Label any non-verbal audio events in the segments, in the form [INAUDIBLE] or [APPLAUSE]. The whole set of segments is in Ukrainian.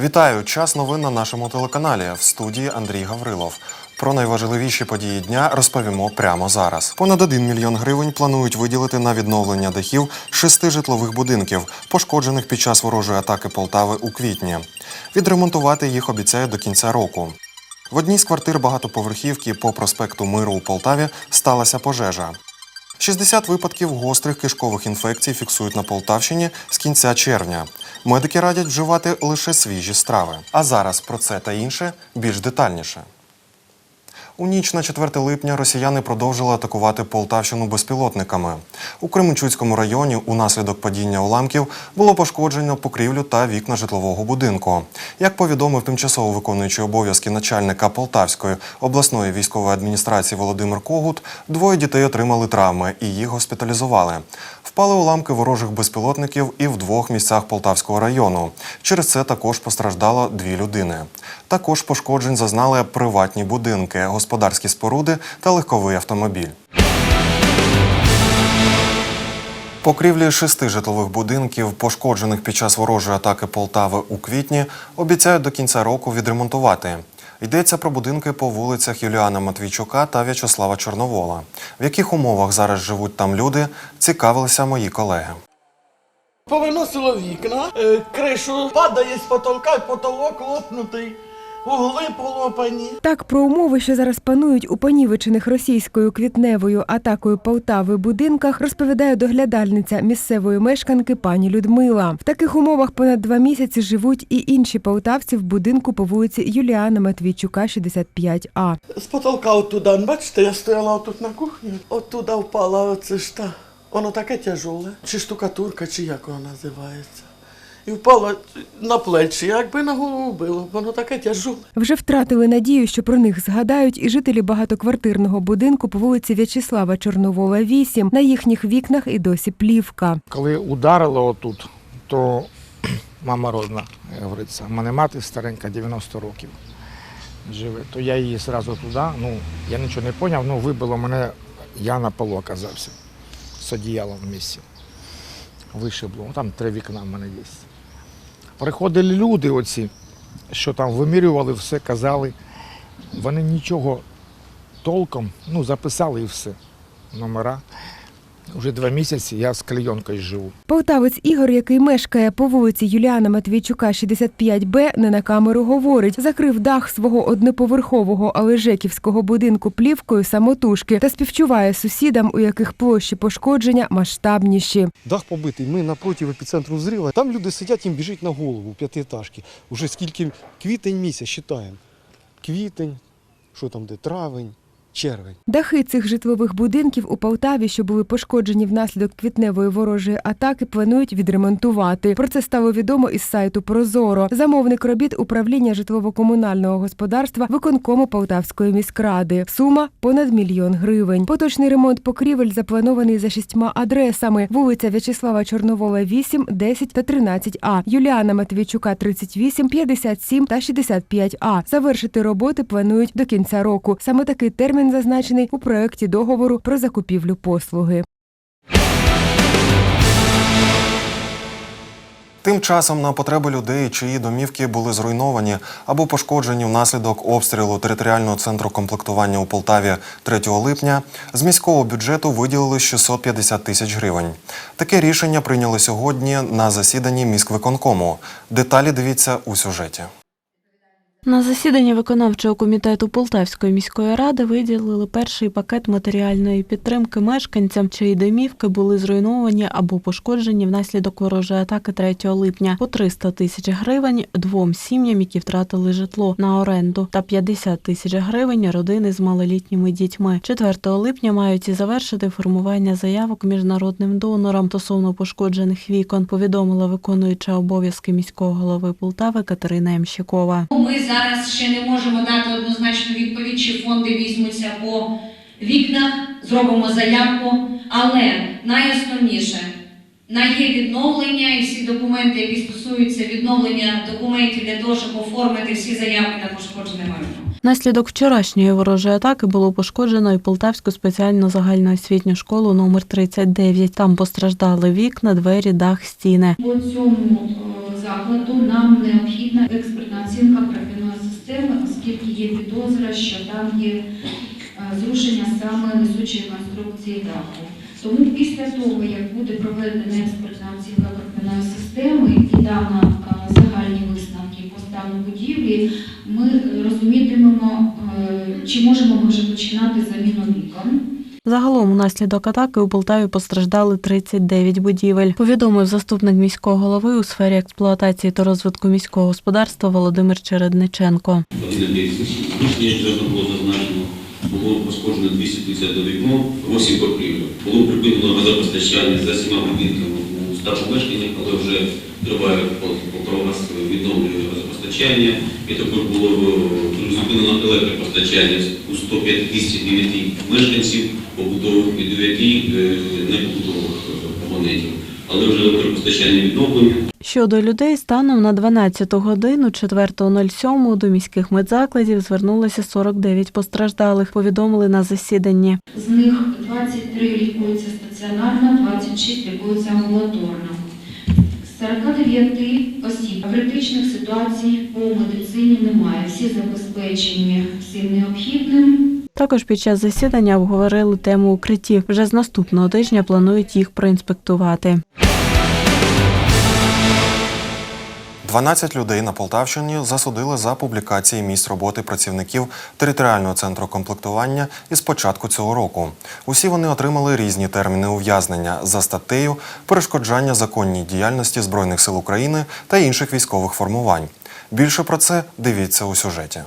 Вітаю! Час новин на нашому телеканалі в студії Андрій Гаврилов. Про найважливіші події дня розповімо прямо зараз. Понад 1 мільйон гривень планують виділити на відновлення дахів шести житлових будинків, пошкоджених під час ворожої атаки Полтави у квітні. Відремонтувати їх обіцяють до кінця року. В одній з квартир багатоповерхівки по проспекту Миру у Полтаві сталася пожежа. 60 випадків гострих кишкових інфекцій фіксують на Полтавщині з кінця червня. Медики радять вживати лише свіжі страви. А зараз про це та інше більш детальніше. У ніч на 4 липня росіяни продовжили атакувати Полтавщину безпілотниками. У Кременчуцькому районі унаслідок падіння уламків було пошкоджено покрівлю та вікна житлового будинку. Як повідомив тимчасово виконуючий обов'язки начальника Полтавської обласної військової адміністрації Володимир Когут, двоє дітей отримали травми і їх госпіталізували. Впали уламки ворожих безпілотників і в двох місцях Полтавського району. Через це також постраждало дві людини. Також пошкоджень зазнали приватні будинки, господарські споруди та легковий автомобіль. Покрівлі шести житлових будинків, пошкоджених під час ворожої атаки Полтави у квітні, обіцяють до кінця року відремонтувати. Йдеться про будинки по вулицях Юліана Матвійчука та В'ячеслава Чорновола. В яких умовах зараз живуть там люди, цікавилися мої колеги. Повиносило вікна, е, кришу падає з потолка, потолок лопнутий, угли полопані. Так про умови, що зараз панують у понівечених російською квітневою атакою Полтави будинках, розповідає доглядальниця місцевої мешканки пані Людмила. В таких умовах понад два місяці живуть і інші полтавці в будинку по вулиці Юліана Матвійчука, 65А. З потолка оттуда, бачите, я стояла отут на кухні, оттуда впала оце ж та. Воно таке тяжоле, чи штукатурка, чи як воно називається. І впала на плечі, якби на голову било, воно таке тяжоле. Вже втратили надію, що про них згадають і жителі багатоквартирного будинку по вулиці В'ячеслава Чорновола, 8. На їхніх вікнах і досі плівка. Коли ударило отут, то [CLEARS THROAT] мама родна, говориться, в мене мати старенька, 90 років живе, то я її одразу туди, ну, я нічого не зрозумів, ну вибило мене, я на полу оказався з одіялом в місці. Вишибло, ну, там три вікна в мене є. Приходили люди оці, що там вимірювали все, казали. Вони нічого толком, ну, записали і все. Номера. Уже два місяці я з клейонкою живу. Полтавець Ігор, який мешкає по вулиці Юліана Матвійчука, 65Б, не на камеру говорить, закрив дах свого одноповерхового, але жеківського будинку плівкою самотужки та співчуває сусідам, у яких площі пошкодження масштабніші. Дах побитий, ми напроти епіцентру взрива. Там люди сидять, їм біжить на голову п'ятиэтажки. Уже скільки квітень місяць вважаємо. Квітень, що там де, травень, червень. Дахи цих житлових будинків у Полтаві, що були пошкоджені внаслідок квітневої ворожої атаки, планують відремонтувати. Про це стало відомо із сайту Прозоро. Замовник робіт управління житлово-комунального господарства виконкому Полтавської міськради. Сума понад мільйон гривень. Поточний ремонт покрівель запланований за шістьма адресами: вулиця В'ячеслава Чорновола, 8, 10 та 13 А, Юліана Матвійчука, 38, 57 та 65 А. Завершити роботи планують до кінця року. Саме такий термін зазначений у проекті договору про закупівлю послуги. Тим часом на потреби людей, чиї домівки були зруйновані або пошкоджені внаслідок обстрілу територіального центру комплектування у Полтаві 3 липня, з міського бюджету виділили 650 тисяч гривень. Таке рішення прийняли сьогодні на засіданні міськвиконкому. Деталі дивіться у сюжеті. На засіданні виконавчого комітету Полтавської міської ради виділили перший пакет матеріальної підтримки мешканцям, чиї домівки були зруйновані або пошкоджені внаслідок ворожої атаки 3 липня по 300 тисяч гривень двом сім'ям, які втратили житло на оренду, та 50 тисяч гривень родини з малолітніми дітьми. 4 липня мають і завершити формування заявок міжнародним донорам стосовно пошкоджених вікон. Повідомила виконуюча обов'язки міського голови Полтави Катерина Ямщикова. Ми зараз ще не можемо дати однозначну відповідь, чи фонди візьмуться по вікнах, зробимо заявку. Але найосновніше На є відновлення і всі документи, які стосуються відновлення документів для того, щоб оформити всі заявки на пошкоджене майно. Наслідок вчорашньої ворожої атаки було пошкоджено і Полтавську спеціальну загальноосвітню школу номер 39. Там постраждали вікна, двері, дах, стіни. По цьому е, закладу нам необхідна експертна оцінка профільної системи, оскільки є підозра, що там є е, зрушення саме несучої конструкції даху. Тому після того, як буде проведена експертна оцінка профільної системи і дана е, загальні висновки по стану будівлі, ми розумітимемо, е, чи можемо ми вже починати заміну вікон. Загалом, унаслідок атаки у Полтаві постраждали 39 будівель. Повідомив заступник міського голови у сфері експлуатації та розвитку міського господарства Володимир Чередниченко. Було зазначено, було пошкоджено 251 вікно, 8 покрівлів. Було припинено газопостачання за всіма будинками у 100 помешканнях, але вже триває прогрес відновлення газопостачання. І також було е, зупинено електропостачання у 105 209 мешканців і 9 е, непобутових е, абонентів. Але вже електропостачання відновлено. Щодо людей, станом на 12 годину 4.07 до міських медзакладів звернулося 49 постраждалих, повідомили на засіданні. З них 23 лікуються стаціонарно, 26 лікуються амбулаторно. З 49 осіб критичних ситуацій по медицині немає. Всі забезпечені всім необхідним. Також під час засідання обговорили тему укриттів. Вже з наступного тижня планують їх проінспектувати. 12 людей на Полтавщині засудили за публікації місць роботи працівників територіального центру комплектування із початку цього року. Усі вони отримали різні терміни ув'язнення за статтею перешкоджання законній діяльності Збройних сил України та інших військових формувань. Більше про це дивіться у сюжеті.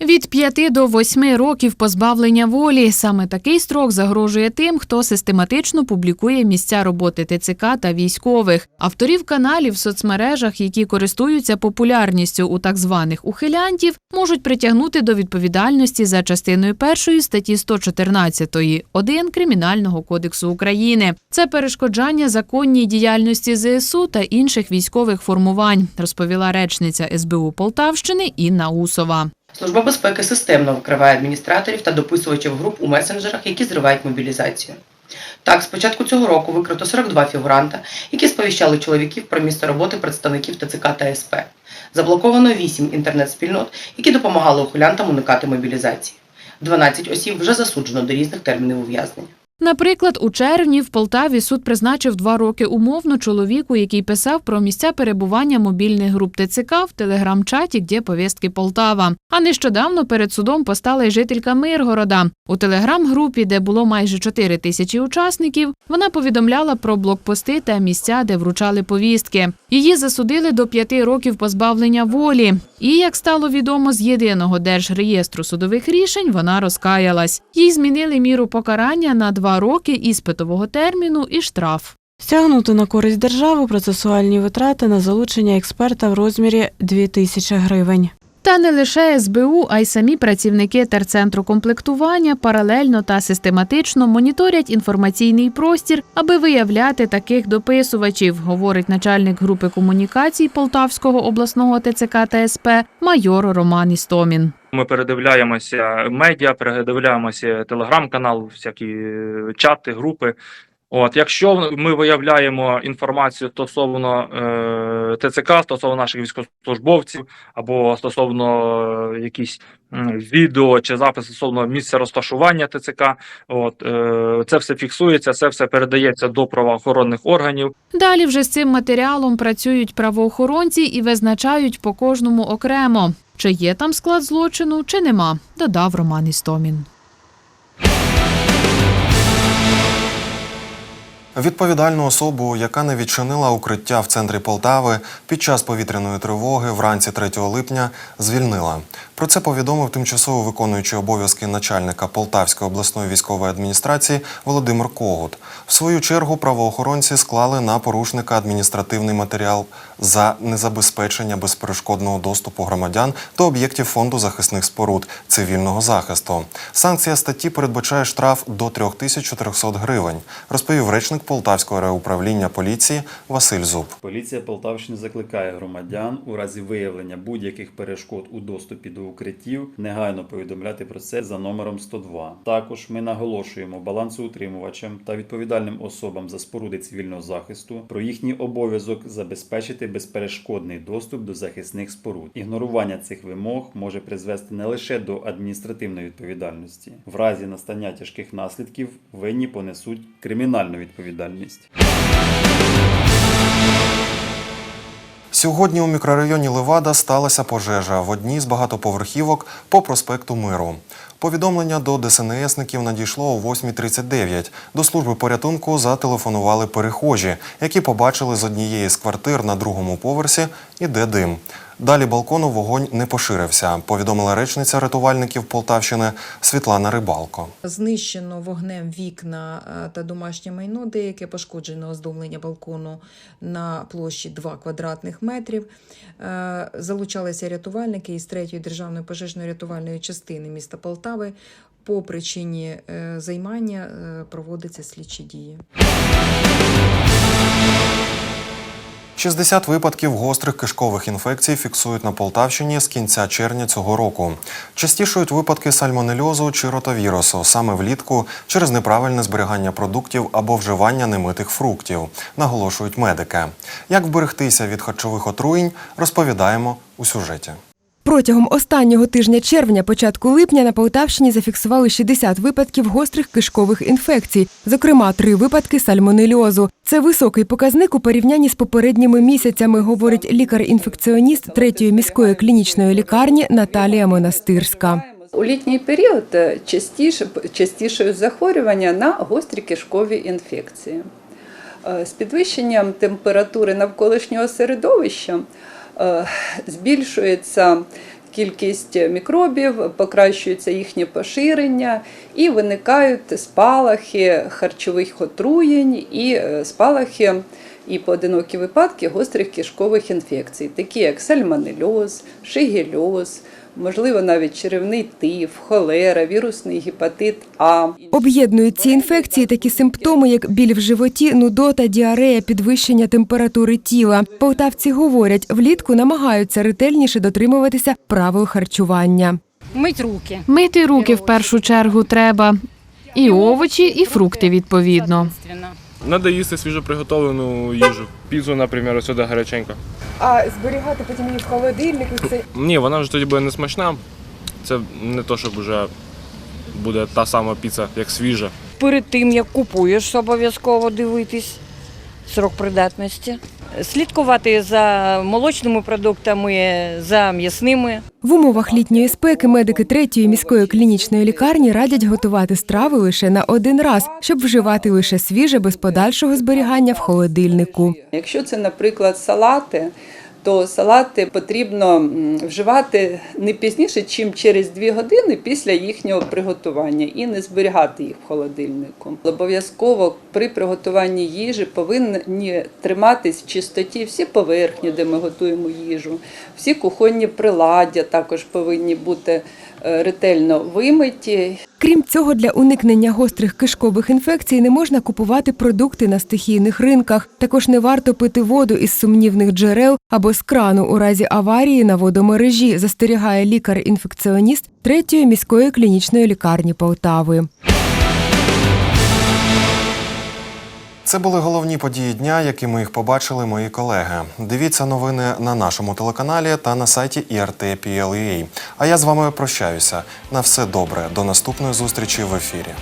Від 5 до 8 років позбавлення волі. Саме такий строк загрожує тим, хто систематично публікує місця роботи ТЦК та військових. Авторів каналів в соцмережах, які користуються популярністю у так званих ухилянтів, можуть притягнути до відповідальності за частиною першої статті 114 1 Кримінального кодексу України. Це перешкоджання законній діяльності ЗСУ та інших військових формувань, розповіла речниця СБУ Полтавщини Інна Усова. Служба безпеки системно викриває адміністраторів та дописувачів груп у месенджерах, які зривають мобілізацію. Так, з початку цього року викрито 42 фігуранта, які сповіщали чоловіків про місце роботи представників ТЦК та СП. Заблоковано 8 інтернет-спільнот, які допомагали ухилянтам уникати мобілізації. 12 осіб вже засуджено до різних термінів ув'язнення. Наприклад, у червні в Полтаві суд призначив два роки умовно чоловіку, який писав про місця перебування мобільних груп ТЦК в телеграм-чаті «Где повістки Полтава. А нещодавно перед судом постала й жителька Миргорода. У телеграм-групі, де було майже 4 тисячі учасників, вона повідомляла про блокпости та місця, де вручали повістки. Її засудили до п'яти років позбавлення волі. І, як стало відомо з єдиного держреєстру судових рішень, вона розкаялась. Їй змінили міру покарання на два роки іспитового терміну і штраф. Стягнути на користь держави процесуальні витрати на залучення експерта в розмірі 2 тисячі гривень. Та не лише СБУ, а й самі працівники терцентру комплектування паралельно та систематично моніторять інформаційний простір, аби виявляти таких дописувачів, говорить начальник групи комунікацій Полтавського обласного ТЦК та СП майор Роман Істомін. Ми передивляємося медіа, передивляємося телеграм-канал, всякі чати, групи. От, якщо ми виявляємо інформацію стосовно е, ТЦК, стосовно наших військовослужбовців, або стосовно е, якісь м, відео чи запис стосовно місця розташування ТЦК, от е, це все фіксується, це все передається до правоохоронних органів. Далі вже з цим матеріалом працюють правоохоронці і визначають по кожному окремо, чи є там склад злочину, чи нема, додав Роман Істомін. Відповідальну особу, яка не відчинила укриття в центрі Полтави під час повітряної тривоги вранці 3 липня, звільнила. Про це повідомив тимчасово виконуючий обов'язки начальника Полтавської обласної військової адміністрації Володимир Когут. В свою чергу правоохоронці склали на порушника адміністративний матеріал за незабезпечення безперешкодного доступу громадян до об'єктів фонду захисних споруд цивільного захисту. Санкція статті передбачає штраф до 3400 гривень, розповів речник Полтавського реуправління поліції Василь Зуб. Поліція Полтавщини закликає громадян у разі виявлення будь-яких перешкод у доступі до укриттів негайно повідомляти про це за номером 102. Також ми наголошуємо балансоутримувачам та відповідальним особам за споруди цивільного захисту про їхній обов'язок забезпечити безперешкодний доступ до захисних споруд. Ігнорування цих вимог може призвести не лише до адміністративної відповідальності. В разі настання тяжких наслідків винні понесуть кримінальну відповідальність. Сьогодні у мікрорайоні Левада сталася пожежа в одній з багатоповерхівок по проспекту Миру. Повідомлення до ДСНСників надійшло о 8.39. До служби порятунку зателефонували перехожі, які побачили з однієї з квартир на другому поверсі іде дим. Далі балкону вогонь не поширився, повідомила речниця рятувальників Полтавщини Світлана Рибалко. Знищено вогнем вікна е, та домашнє майно, деяке пошкоджено оздоблення балкону на площі 2 квадратних метрів. Е, Залучалися рятувальники із 3-ї державної пожежної рятувальної частини міста Полтави. По причині е, займання проводяться слідчі дії. 60 випадків гострих кишкових інфекцій фіксують на Полтавщині з кінця червня цього року. Частішують випадки сальмонельозу чи ротавірусу саме влітку через неправильне зберігання продуктів або вживання немитих фруктів, наголошують медики. Як вберегтися від харчових отруєнь, розповідаємо у сюжеті. Протягом останнього тижня червня, початку липня на Полтавщині зафіксували 60 випадків гострих кишкових інфекцій, зокрема, три випадки сальмонельозу. Це високий показник у порівнянні з попередніми місяцями, говорить лікар-інфекціоніст третьої міської клінічної лікарні Наталія Монастирська. У літній період е, частіше частішою захворювання на гострі кишкові інфекції. Е, З підвищенням температури навколишнього середовища збільшується кількість мікробів, покращується їхнє поширення і виникають спалахи харчових отруєнь і е, спалахи і поодинокі випадки гострих кишкових інфекцій, такі як сальмонельоз, шигельоз, можливо, навіть черевний тиф, холера, вірусний гепатит А. Об'єднують ці інфекції такі симптоми, як біль в животі, нудота, діарея, підвищення температури тіла. Полтавці говорять, влітку намагаються ретельніше дотримуватися правил харчування. Мить руки. Мити руки в першу чергу треба. І овочі, і фрукти відповідно. Надо їсти свіжоприготовлену їжу. Піцу, наприклад, ось сюди гаряченько. А зберігати потім її в холодильнику це Ні, вона вже тоді буде не смачна. Це не то, щоб вже буде та сама піца, як свіжа. Перед тим як купуєш, обов'язково дивитись срок придатності. Слідкувати за молочними продуктами, за м'ясними. В умовах літньої спеки медики третьої міської клінічної лікарні радять готувати страви лише на один раз, щоб вживати лише свіже без подальшого зберігання в холодильнику. Якщо це, наприклад, салати, то салати потрібно вживати не пізніше, ніж через 2 години після їхнього приготування і не зберігати їх в холодильнику. Обов'язково при приготуванні їжі повинні триматись в чистоті всі поверхні, де ми готуємо їжу, всі кухонні приладдя також повинні бути ретельно вимиті. Крім цього, для уникнення гострих кишкових інфекцій не можна купувати продукти на стихійних ринках. Також не варто пити воду із сумнівних джерел або з крану у разі аварії на водомережі, застерігає лікар-інфекціоніст третьої міської клінічної лікарні Полтави. Це були головні події дня, якими їх побачили мої колеги. Дивіться новини на нашому телеканалі та на сайті IRT.PLUA. А я з вами прощаюся. На все добре. До наступної зустрічі в ефірі.